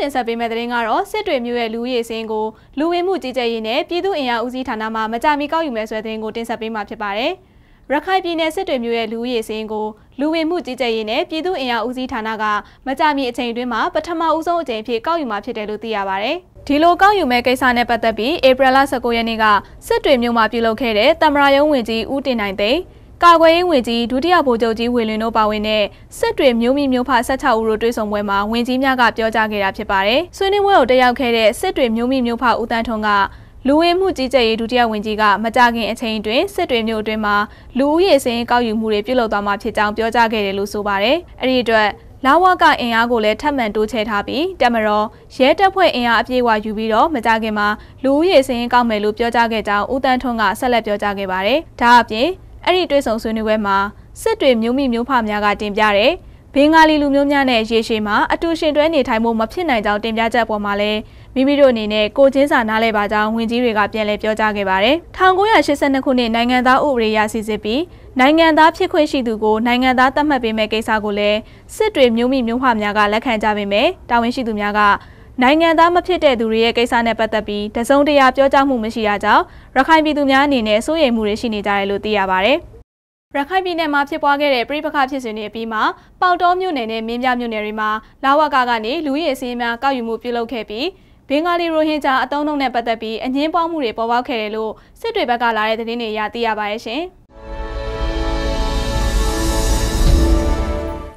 တင်ဆက်ပေးမယ့်သတင်းကတော့စစ်တွေမျိုးရဲ့လူဦးရေစင်းကိုလူဝင်မှုကြီးကြပ်ရေးနဲ့ပြည်သူ့အင်အားဦးစီးဌာနမှမကြမီကောက်ယူမယ်ဆိုတဲ့သတင်းကိုတင်ဆက်ပေးမှာဖြစ်ပါတယ်။ရခိုင်ပြည်နယ်စစ်တွေမျိုးရဲ့လူဦးရေစင်းကိုလူဝင်မှုကြီးကြပ်ရေးနဲ့ပြည်သူ့အင်အားဦးစီးဌာနကမကြမီအချိန်အတွင်းမှာပထမဦးဆုံးအကြိမ်ဖြစ်ကောက်ယူမှာဖြစ်တယ်လို့သိရပါတယ်။ဒီလိုကောက်ယူမဲ့ကိစ္စနဲ့ပတ်သက်ပြီးဧပြီလ19ရက်နေ့ကစစ်တွေမြို့မှာပြုလုပ်ခဲ့တဲ့တမရယုံဝင်ကြီးဦးတင်နိုင်သိန်း ကာကွယ်ရေးဝန်ကြီးဒုတိယဗိုလ်ချုပ်ကြီးဝေလွင်တို့ပါဝင်တဲ့စစ်တွေမျိုးမိမျိုးဖ16ဦးတို့တွေ့ဆုံပွဲမှာဝန်ကြီးများကပြောကြားခဲ့တာဖြစ်ပါတယ်။ဆွေးနွေးပွဲကိုတက်ရောက်ခဲ့တဲ့စစ်တွေမျိုးမိမျိုးဖဦးတန်းထွန်းကလူဝင်မှုကြီးကြပ်ရေးဒုတိယဝန်ကြီးကမကြခင်အချိန်တွင်စစ်တွေမျိုးအတွင်းမှာလူဦးရေစင်းကောက်ယူမှုတွေပြုလုပ်သွားမှာဖြစ်ကြောင်းပြောကြားခဲ့တယ်လို့ဆိုပါတယ်။အဲ့ဒီအတွက်လာဝကအင်အားကိုလည်းထပ်မံတိုးချဲ့ထားပြီးတမတော်ရဲတပ်ဖွဲ့အင်အားအပြည့်အဝယူပြီးတော့မကြခင်မှာလူဦးရေစင်းကောက်မယ်လို့ပြောကြားခဲ့ကြောင်းဦးတန်းထွန်းကဆက်လက်ပြောကြားခဲ့ပါတယ်။ဒါအပြင် အဲ့ဒီတွေ့ဆုံဆွေးနွေးပွဲမှာစစ်တွေမျိုးမိမျိုးဖများကတင်ပြတဲ့ဘင်္ဂါလီလူမျိုးများနဲ့ရေရှည်မှာအတူရှင်တွဲနေထိုင်မှုမဖြစ်နိုင်ကြောင်းတင်ပြချက်ပေါ်မှာလည်းမိမိတို့အနေနဲ့ကိုချင်းစာနားလဲပါကြောင်းဝင်ကြီးတွေကပြန်လည်ပြောကြားခဲ့ပါတယ်။1982ခုနှစ်နိုင်ငံသားဥပဒေရစီစစ်ပြီးနိုင်ငံသားဖြစ်ခွင့်ရှိသူကိုနိုင်ငံသားသတ်မှတ်ပေးမဲ့ကိစ္စကိုလည်းစစ်တွေမျိုးမိမျိုးဖများကလက်ခံကြပေမဲ့တာဝန်ရှိသူများက နိုင်ငံသားမဖြစ်တဲ့သူတွေရဲ့ကိစ္စနဲ့ပတ်သက်ပြီးတစုံတရာပြောကြားမှုမရှိတာကြောင့်ရခိုင်ပြည်သူများအနေနဲ့စိုးရိမ်မှုတွေရှိနေကြတယ်လို့သိရပါဗျ။ရခိုင်ပြည်နယ်မှာဖြစ်ပွားခဲ့တဲ့ပြည်ပခဖြစ်စဉ်တွေအပြီးမှာပေါတောမြို့နယ်နဲ့မင်းပြမြို့နယ်တွေမှာလာဝကကနေလူရည်အစင်းများကောက်ယူမှုပြုလုပ်ခဲ့ပြီးဘင်္ဂါလီရိုဟင်ဂျာအတုံးလုံးနဲ့ပတ်သက်ပြီးအငင်းပွားမှုတွေပေါ်ပေါက်ခဲ့တယ်လို့စစ်တွေဘက်ကလာတဲ့သတင်းတွေအရသိရပါရဲ့ရှင်။